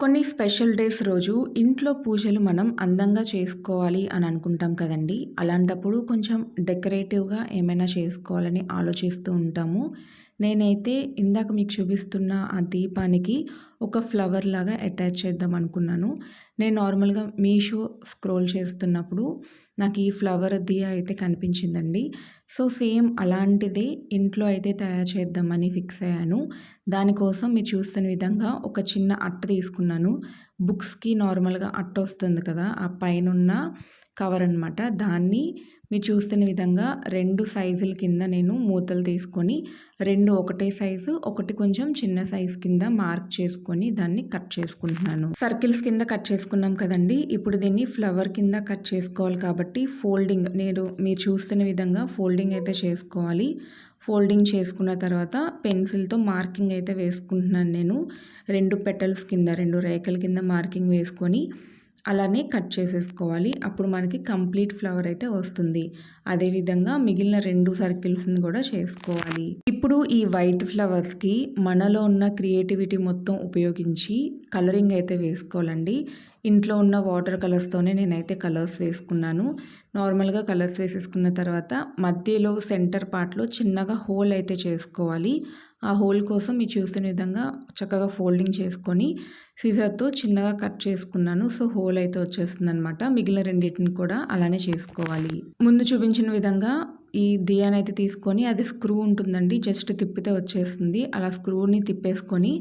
కొన్ని special days రోజు ఇంట్లో పూజలు మనం అందంగా చేసుకోవాలి అని అనుకుంటాం కదండి. అలాంటప్పుడు కొంచెం డెకరేటివ్గా ఏమైనా చేసుకోవాలని ఆలోచిస్తూ ఉంటాము. నేనైతే ఇందాక మీకు చూపిస్తున్న ఆ దీపానికి ఒక ఫ్లవర్ లాగా అటాచ్ చేద్దాం అనుకున్నాను. నేను నార్మల్గా మీషో స్క్రోల్ చేస్తున్నప్పుడు నాకు ఈ ఫ్లవర్ దియా అయితే కనిపించిందండి. సో సేమ్ అలాంటిదే ఇంట్లో అయితే తయారు చేద్దామని ఫిక్స్ అయ్యాను. దానికోసం మీరు చూస్తున్న విధంగా ఒక చిన్న అట్ట తీసుకున్నాను. బుక్స్కి నార్మల్గా అట్ట వస్తుంది కదా ఆ పైన కవర్ అనమాట దాన్ని మీరు చూస్తున్న విధంగా రెండు సైజుల కింద నేను మూతలు తీసుకొని రెండు ఒకటే సైజు ఒకటి కొంచెం చిన్న సైజు కింద మార్క్ చేసుకొని దాన్ని కట్ చేసుకుంటున్నాను. సర్కిల్స్ కింద కట్ చేసుకున్నాం కదండి. ఇప్పుడు దీన్ని ఫ్లవర్ కింద కట్ చేసుకోవాలి కాబట్టి ఫోల్డింగ్ నేను మీరు చూస్తున్న విధంగా ఫోల్డింగ్ అయితే చేసుకోవాలి. ఫోల్డింగ్ చేసుకున్న తర్వాత పెన్సిల్తో మార్కింగ్ అయితే వేసుకుంటున్నాను నేను. రెండు పెటల్స్ కింద రెండు రేఖల కింద మార్కింగ్ వేసుకొని అలానే కట్ చేసేసుకోవాలి. అప్పుడు మనకి కంప్లీట్ ఫ్లవర్ అయితే వస్తుంది. అదేవిధంగా మిగిలిన రెండు సర్కిల్స్ని కూడా చేసుకోవాలి. ఇప్పుడు ఈ వైట్ ఫ్లవర్స్కి మనలో ఉన్న క్రియేటివిటీ మొత్తం ఉపయోగించి కలరింగ్ అయితే వేసుకోవాలండి. ఇంట్లో ఉన్న వాటర్ కలర్స్తోనే నేనైతే కలర్స్ వేసుకున్నాను. నార్మల్గా కలర్స్ వేసేసుకున్న తర్వాత మధ్యలో సెంటర్ పార్ట్లో చిన్నగా హోల్ అయితే చేసుకోవాలి. ఆ హోల్ కోసం మీరు చూస్తున్న విధంగా చక్కగా ఫోల్డింగ్ చేసుకొని సీజర్తో చిన్నగా కట్ చేసుకున్నాను. సో హోల్ అయితే వచ్చేస్తుంది అనమాట మిగిలిన రెండింటిని కూడా అలానే చేసుకోవాలి. ముందు చూపించిన విధంగా ఈ దియాని అయితే తీసుకొని అది స్క్రూ ఉంటుందండి. జస్ట్ తిప్పితే వచ్చేస్తుంది. అలా స్క్రూని తిప్పేసుకొని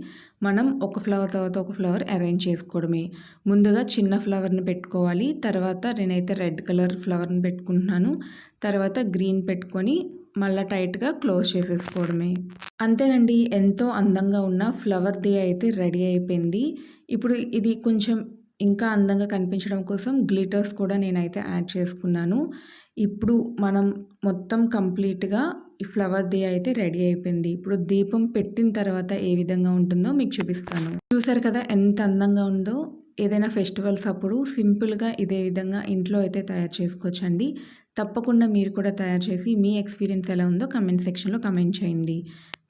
మనం ఒక ఫ్లవర్ తర్వాత ఒక ఫ్లవర్ అరేంజ్ చేసుకోవడమే. ముందుగా చిన్న ఫ్లవర్ని పెట్టుకోవాలి. తర్వాత నేనైతే రెడ్ కలర్ ఫ్లవర్ని పెట్టుకుంటున్నాను. తర్వాత గ్రీన్ పెట్టుకొని మళ్ళీ టైట్గా క్లోజ్ చేసేసుకోవడమే. అంతేనండి ఎంతో అందంగా ఉన్న ఫ్లవర్ డే అయితే రెడీ అయిపోయింది. ఇప్పుడు ఇది కొంచెం ఇంకా అందంగా కనిపించడం కోసం గ్లిటర్స్ కూడా నేనైతే యాడ్ చేసుకున్నాను. ఇప్పుడు మనం మొత్తం కంప్లీట్గా ఈ ఫ్లవర్ డే అయితే రెడీ అయిపోయింది. ఇప్పుడు దీపం పెట్టిన తర్వాత ఏ విధంగా ఉంటుందో మీకు చూపిస్తాను. చూసారు కదా ఎంత అందంగా ఉందో. ఏదైనా ఫెస్టివల్స్ అప్పుడు సింపుల్గా ఇదే విధంగా ఇంట్లో అయితే తయారు చేసుకోవచ్చండి. తప్పకుండా మీరు కూడా తయారు చేసి మీ ఎక్స్పీరియన్స్ ఎలా ఉందో కమెంట్ సెక్షన్లో కమెంట్ చేయండి.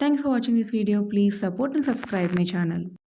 Thanks for watching this video. Please support and subscribe my channel.